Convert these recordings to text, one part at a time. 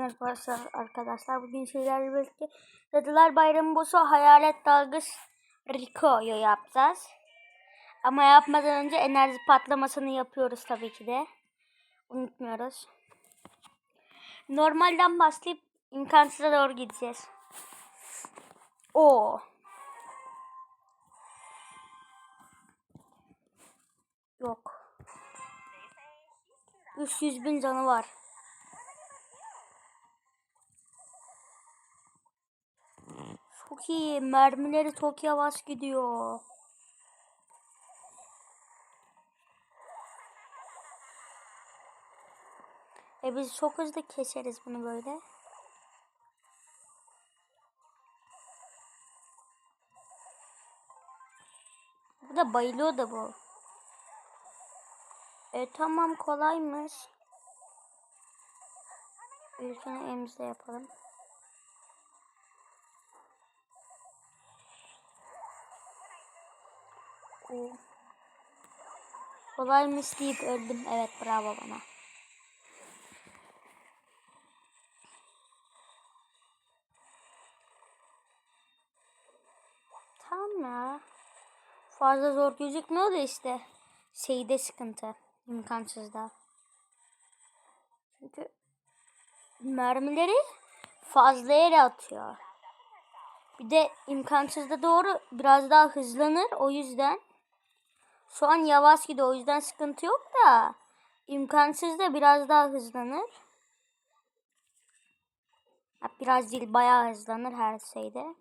merhaba arkadaşlar. Bugün sizlerle birlikte Cadılar Bayramı boss'u Hayalet Dalgıç Rico'yu yapacağız. Ama yapmadan önce enerji patlamasını yapıyoruz tabii ki de. Unutmuyoruz. Normalden başlayıp imkansıza doğru gideceğiz. Oo. Yok. 300 bin canı var. Çok iyi. Mermileri çok yavaş gidiyor. E biz çok hızlı keseriz bunu böyle. Bu da bayılıyor da bu. E tamam kolaymış. İlkini emzle yapalım. Oo. Kolaymış deyip öldüm. Evet bravo bana. Tamam ya. Fazla zor gözükmüyor da işte. Şeyde sıkıntı. imkansızda. Çünkü mermileri fazla yere atıyor. Bir de imkansızda doğru biraz daha hızlanır. O yüzden şu yavaş gidiyor. O yüzden sıkıntı yok da imkansızda biraz daha hızlanır. Biraz değil bayağı hızlanır her şeyde.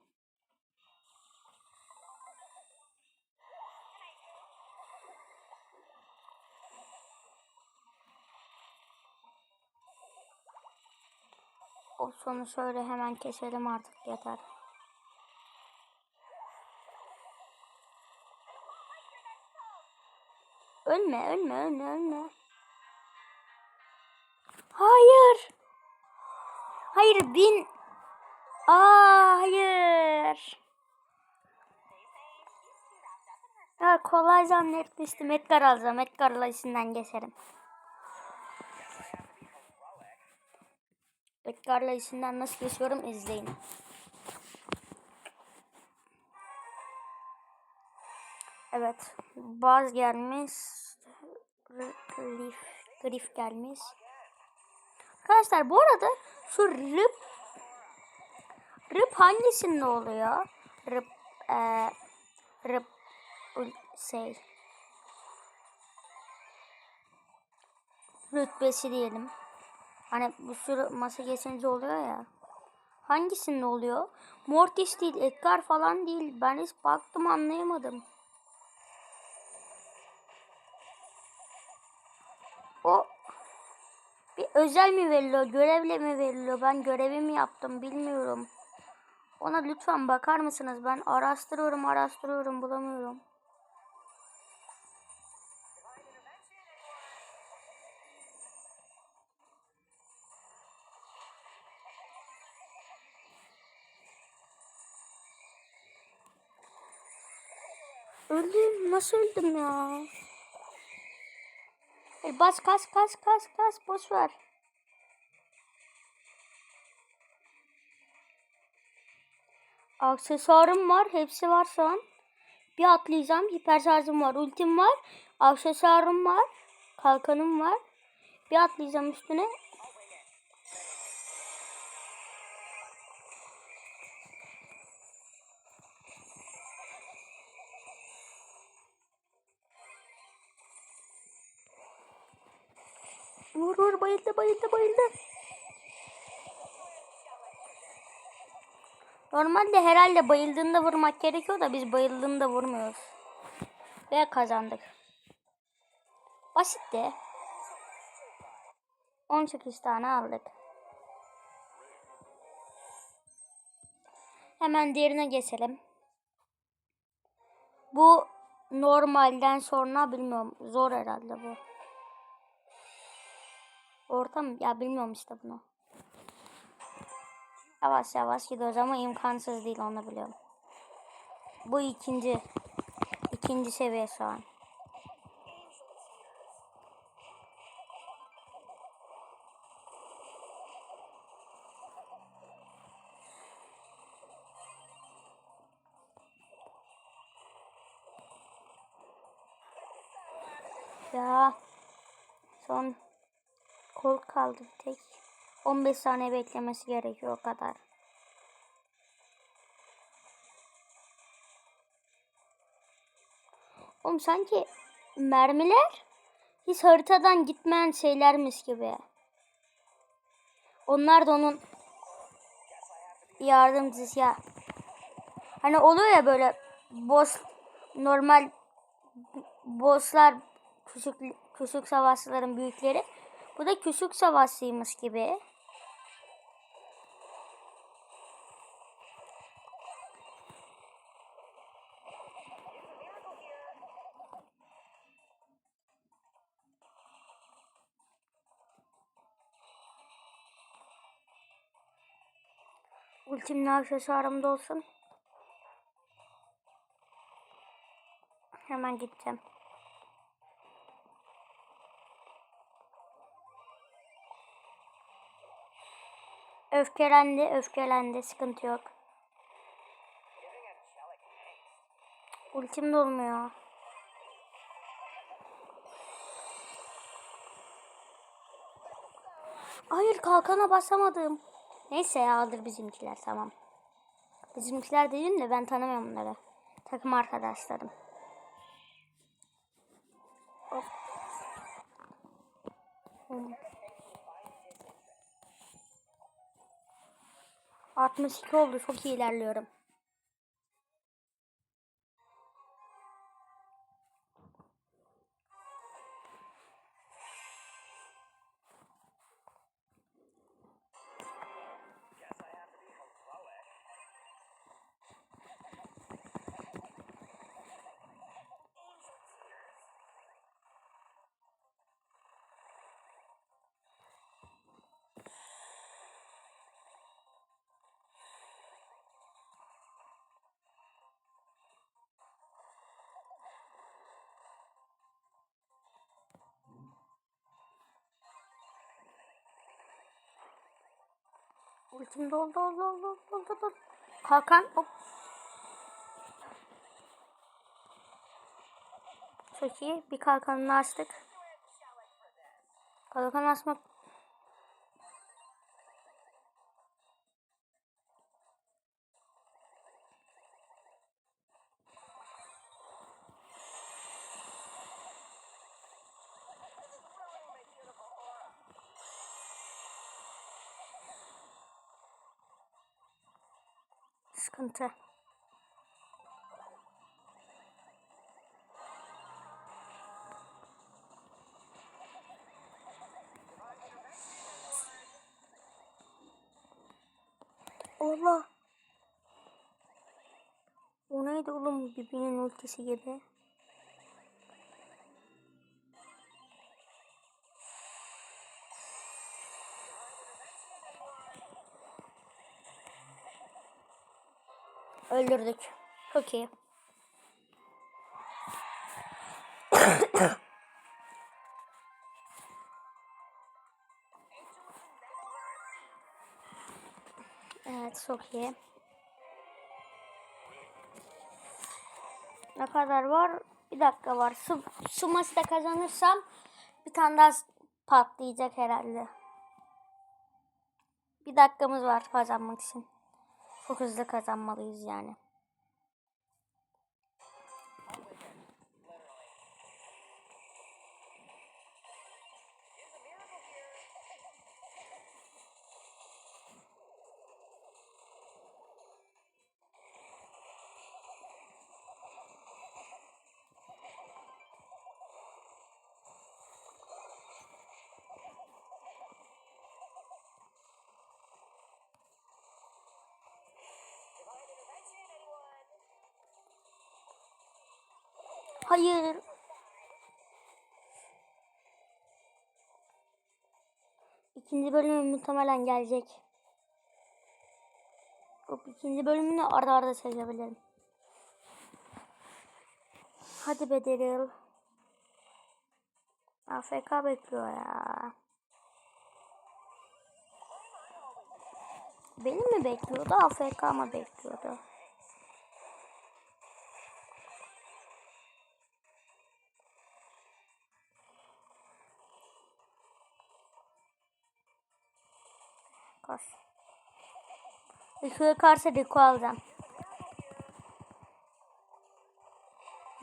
O sonu şöyle hemen keselim artık yeter. Ölme, ölme, ölme, ölme. Hayır. Hayır, bin. Aa, hayır. Ya kolay zannetmiştim. Edgar alacağım. Edgar'la işinden geçerim. Edgar'la işinden nasıl geçiyorum izleyin. Evet. Baz gelmiş. Grif, grif gelmiş. Arkadaşlar bu arada şu rıp rıp hangisinde oluyor? Rıp e, rıp şey rütbesi diyelim. Hani bir sürü masa geçince oluyor ya. Hangisinde oluyor? Mortis değil, Edgar falan değil. Ben hiç baktım anlayamadım. O bir özel mi veriliyor, görevle mi veriliyor? Ben görevimi yaptım, bilmiyorum. Ona lütfen bakar mısınız? Ben araştırıyorum, araştırıyorum, bulamıyorum. Öldüm. Nasıl öldüm ya? Bas kas kas kas kas boş ver. Aksesuarım var. Hepsi var şu an. Bir atlayacağım. Hiper şarjım var. Ultim var. Aksesuarım var. Kalkanım var. Bir atlayacağım üstüne. Vur vur bayıldı bayıldı bayıldı. Normalde herhalde bayıldığında vurmak gerekiyor da biz bayıldığında vurmuyoruz. Ve kazandık. Basitti. 18 tane aldık. Hemen diğerine geçelim. Bu normalden sonra bilmiyorum. Zor herhalde bu. Orta mı? Ya bilmiyorum işte bunu. Yavaş yavaş gidiyoruz ama imkansız değil onu biliyorum. Bu ikinci. ikinci seviye şu an. Ya son kol kaldı tek. 15 saniye beklemesi gerekiyor o kadar. Oğlum sanki mermiler hiç haritadan gitmeyen şeylermiş gibi. Onlar da onun yardımcısı ya. Hani oluyor ya böyle boss normal bosslar küçük küçük savaşçıların büyükleri. Bu da küçük savaşçıymış gibi. Ne aksesuarımda olsun. Hemen gideceğim. Öfkelendi, öfkelendi. Sıkıntı yok. Ultim dolmuyor. Hayır kalkana basamadım. Neyse ya alır bizimkiler tamam. Bizimkiler dedim de ben tanımıyorum bunları. Takım arkadaşlarım. Hop. Hmm. 62 oldu. Çok iyi ilerliyorum. Ultim doldu doldu doldu doldu doldu. Kalkan hop. Çok iyi. Bir kalkanını açtık. Kalkan açmak sıkıntı. Allah. O neydi oğlum birbirinin ultisi gibi. Öldürdük. Çok iyi. evet çok iyi. Ne kadar var? Bir dakika var. Su, su maçı da kazanırsam bir tane daha patlayacak herhalde. Bir dakikamız var kazanmak için. Çok hızlı kazanmalıyız yani. İkinci bölüm muhtemelen gelecek. Hop, ikinci bölümünü arda arda çekebilirim. Hadi be Daryl. AFK bekliyor ya. Beni mi bekliyordu AFK mı bekliyordu? Koş. Rico'ya karşı Rico alacağım.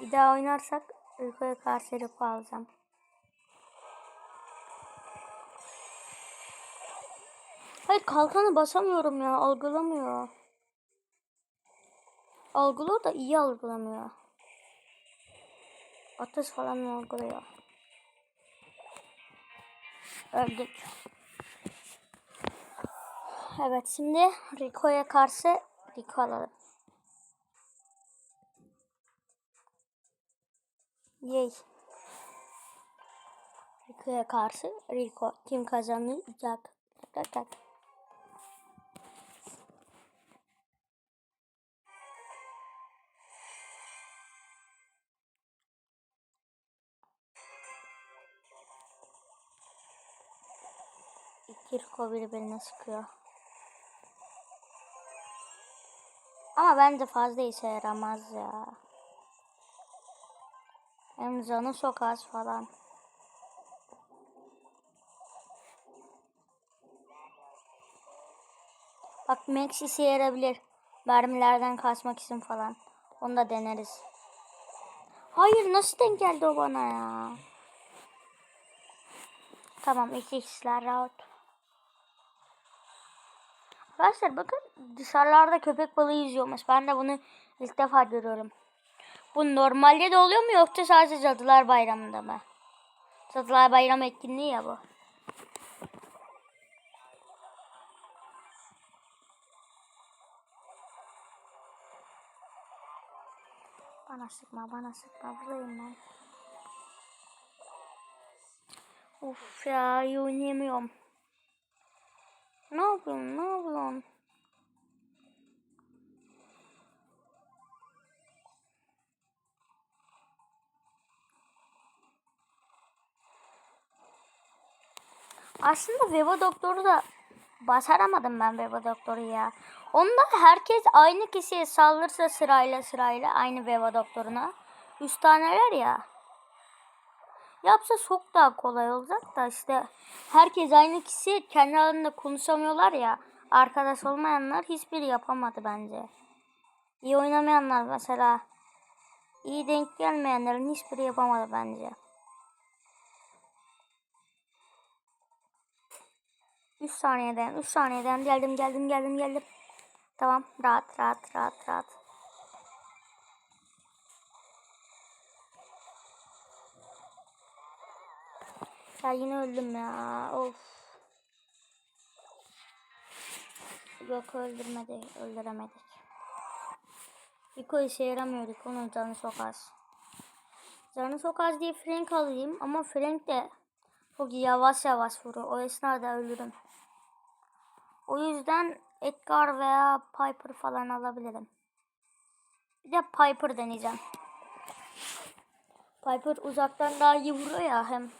Bir daha oynarsak Rico'ya karşı Rico alacağım. Hayır kalkanı basamıyorum ya algılamıyor. Algılıyor da iyi algılamıyor. Atış falan algılıyor. Öldük. Evet şimdi Rico'ya karşı Rico alalım. Yay. Rico'ya karşı Rico. Kim kazanacak? Tak tak Rico birbirine sıkıyor. Ama bence fazla işe yaramaz ya. Hem canı çok falan. Bak Max işe yarabilir. Mermilerden kaçmak için falan. Onu da deneriz. Hayır nasıl denk geldi o bana ya? Tamam iki kişiler rahat. Arkadaşlar bakın dışarılarda köpek balığı yüzüyormuş. Ben de bunu ilk defa görüyorum. Bu normalde de oluyor mu yoksa sadece Cadılar Bayramı'nda mı? Cadılar Bayramı etkinliği ya bu. Bana sıkma, bana sıkma. Buradayım ben. Of ya, iyi oynayamıyorum. Ne yapıyorsun, ne yapıyorsun? Aslında Veva Doktor'u da başaramadım ben Veva Doktor'u ya. Onda herkes aynı kişiye saldırsa sırayla sırayla aynı Veva Doktor'una. Üç taneler ya. Yapsa çok daha kolay olacak da işte herkes aynı kişi kendi aralarında konuşamıyorlar ya. Arkadaş olmayanlar hiçbiri yapamadı bence. İyi oynamayanlar mesela iyi denk gelmeyenlerin hiçbiri yapamadı bence. 3 saniyeden 3 saniyeden geldim geldim geldim geldim. Tamam rahat rahat rahat rahat. Ya yine öldüm ya. Of. Yok öldürmedi. Öldüremedik. Rico işe yaramıyor. Rico'nun canı çok az. Canı çok diye Frank alayım. Ama Frank de çok yavaş yavaş vuruyor. O esnada ölürüm. O yüzden Edgar veya Piper falan alabilirim. Bir de Piper deneyeceğim. Piper uzaktan daha iyi vuruyor ya hem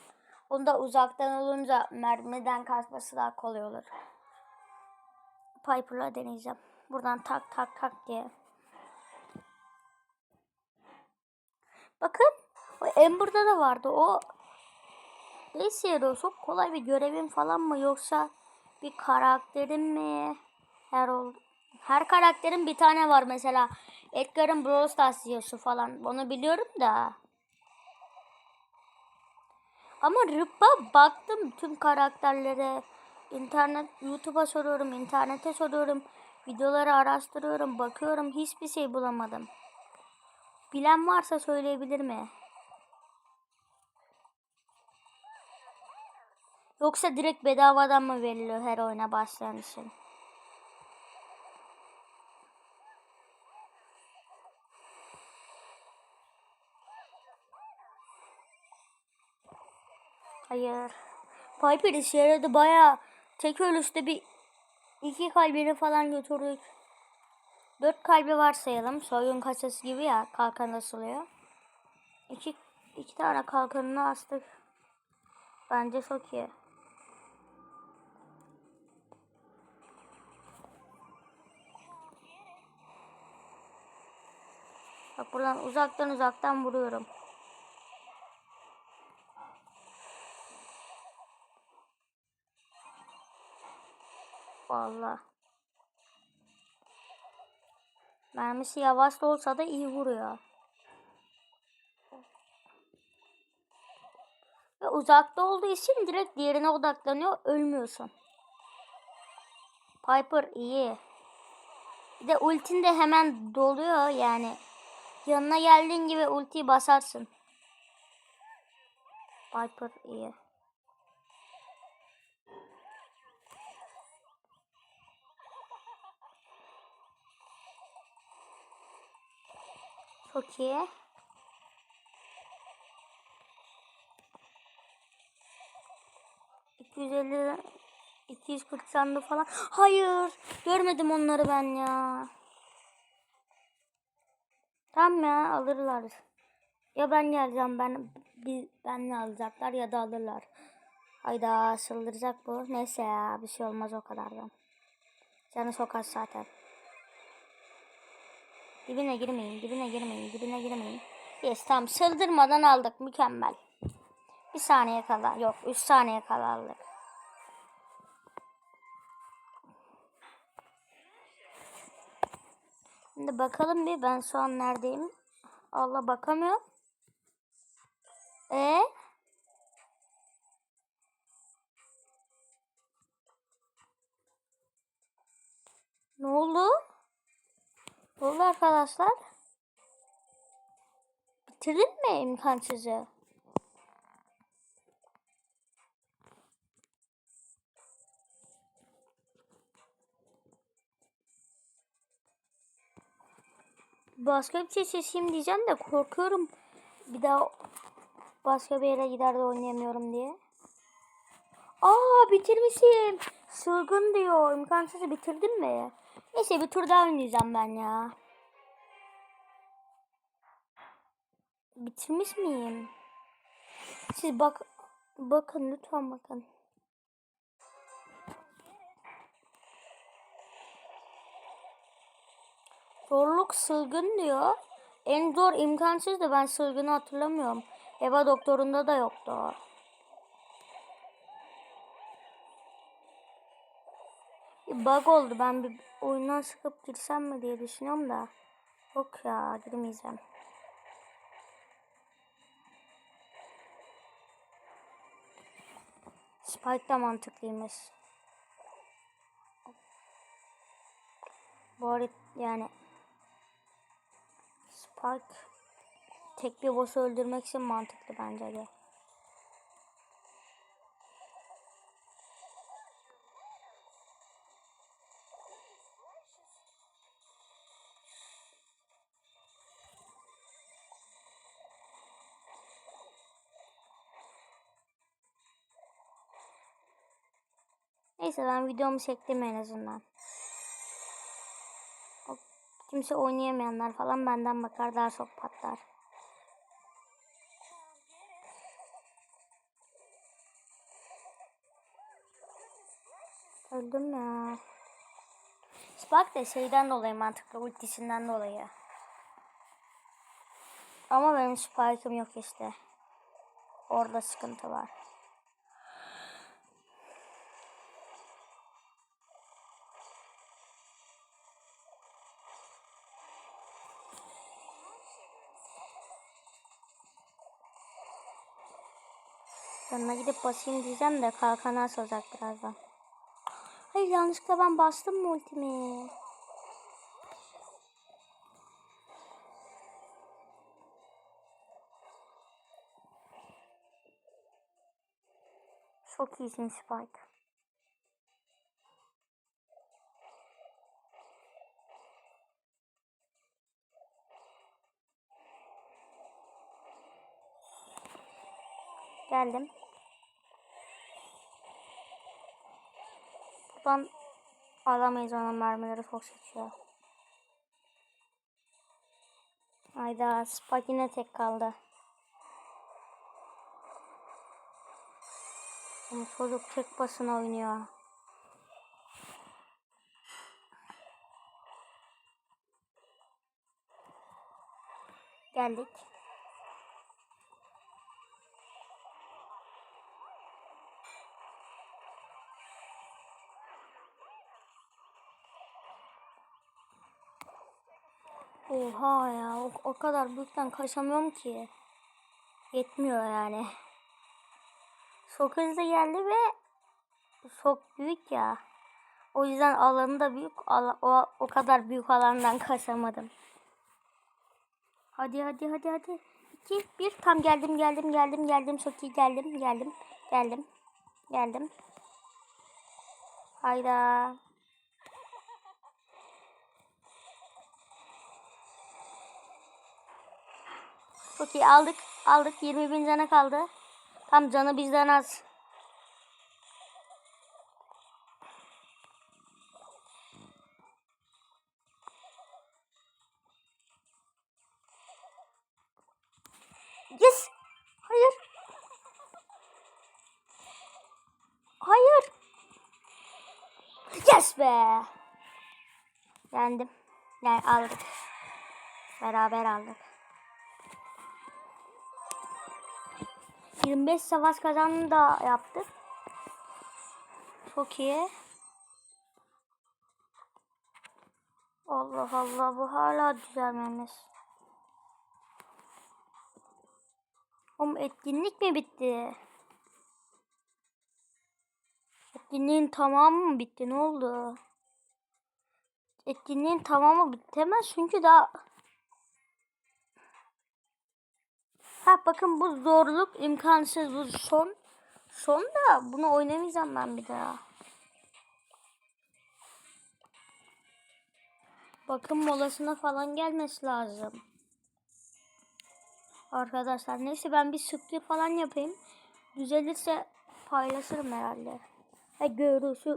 onda uzaktan olunca mermiden kaçması daha kolay olur. Piper'la deneyeceğim. Buradan tak tak tak diye. Bakın o Amber'da da vardı. O neyse yarıyor. Çok kolay bir görevim falan mı yoksa bir karakterim mi? Her ol her karakterin bir tane var mesela. Edgar'ın Brawl Stars diyorsu falan. Onu biliyorum da. Ama Rıp'a baktım tüm karakterlere. İnternet, YouTube'a soruyorum, internete soruyorum. Videoları araştırıyorum, bakıyorum. Hiçbir şey bulamadım. Bilen varsa söyleyebilir mi? Yoksa direkt bedavadan mı veriliyor her oyuna başlayan için? Hayır. Piper işe yaradı baya. Tek ölüşte bir iki kalbini falan götürdük. Dört kalbi varsayalım. Soyun kaçası gibi ya kalkan asılıyor. İki, iki tane kalkanını astık. Bence çok iyi. Bak buradan uzaktan uzaktan vuruyorum. Vallahi. Mermisi yavaş da olsa da iyi vuruyor. Ve uzakta olduğu için direkt diğerine odaklanıyor. Ölmüyorsun. Piper iyi. Bir de ultin de hemen doluyor yani. Yanına geldiğin gibi ultiyi basarsın. Piper iyi. Çok iyi. İki yüz elli, iki yüz kırk sandı falan. Hayır, görmedim onları ben ya. Tamam ya, alırlar. Ya ben geleceğim, ben bir benle alacaklar ya da alırlar. Hayda, sıldıracak bu. Neyse ya, bir şey olmaz o kadardan. Canı çok az zaten. Dibine girmeyin, dibine girmeyin, dibine girmeyin. Yes tamam sıldırmadan aldık mükemmel. Bir saniye kala yok üç saniye kala aldık. Şimdi bakalım bir ben şu an neredeyim. Allah bakamıyorum. E Ne Oldu arkadaşlar? Bitirdin mi imkansızı? Başka bir şey seçeyim diyeceğim de korkuyorum. Bir daha başka bir yere gider de oynayamıyorum diye. Aa bitirmişim. Sılgın diyor. İmkansızı bitirdin mi? Neyse bir tur daha oynayacağım ben ya. Bitirmiş miyim? Siz bak bakın lütfen bakın. Zorluk sılgın diyor. En zor imkansız da ben sılgını hatırlamıyorum. Eva doktorunda da yoktu o. Bir bug oldu. Ben bir oyundan sıkıp girsem mi diye düşünüyorum da. Yok ya girmeyeceğim. Spike da mantıklıymış. Bu arada yani Spike tek bir boss'u öldürmek için mantıklı bence de. Neyse ben videomu çektim en azından. Kimse oynayamayanlar falan benden bakar daha çok patlar. Öldüm ya. Spark da şeyden dolayı mantıklı ultisinden dolayı. Ama benim Spike'ım yok işte. Orada sıkıntı var. Yanına gidip basayım diyeceğim de kalkanı asılacak birazdan. Hayır yanlışlıkla ben bastım mı ultimi? Çok iyisin Spike. Geldim. Buradan alamayız onun mermileri çok seçiyor. Hayda Spike yine tek kaldı. Ama çocuk tek başına oynuyor. Geldik. Oha ya o, o kadar büyükten kaçamıyorum ki. Yetmiyor yani. Çok hızlı geldi ve çok büyük ya. O yüzden alanı da büyük. o, o kadar büyük alandan kaçamadım. Hadi hadi hadi hadi. 2 1 tam geldim geldim geldim geldim çok iyi geldim geldim geldim geldim. Hayda. Çok iyi aldık. Aldık. 20 bin canı kaldı. Tam canı bizden az. Yes. Hayır. Hayır. Yes be. Yendim. Yani aldık. Beraber aldık. 25 savaş kazanını da yaptık. Çok iyi. Allah Allah bu hala düzelmemiz. Oğlum etkinlik mi bitti? Etkinliğin tamamı mı bitti? Ne oldu? Etkinliğin tamamı bitemez çünkü daha... Ha bakın bu zorluk imkansız bu son. Son da bunu oynamayacağım ben bir daha. Bakın molasına falan gelmesi lazım. Arkadaşlar neyse ben bir sürpriz falan yapayım. Düzelirse paylaşırım herhalde. Ha görüşü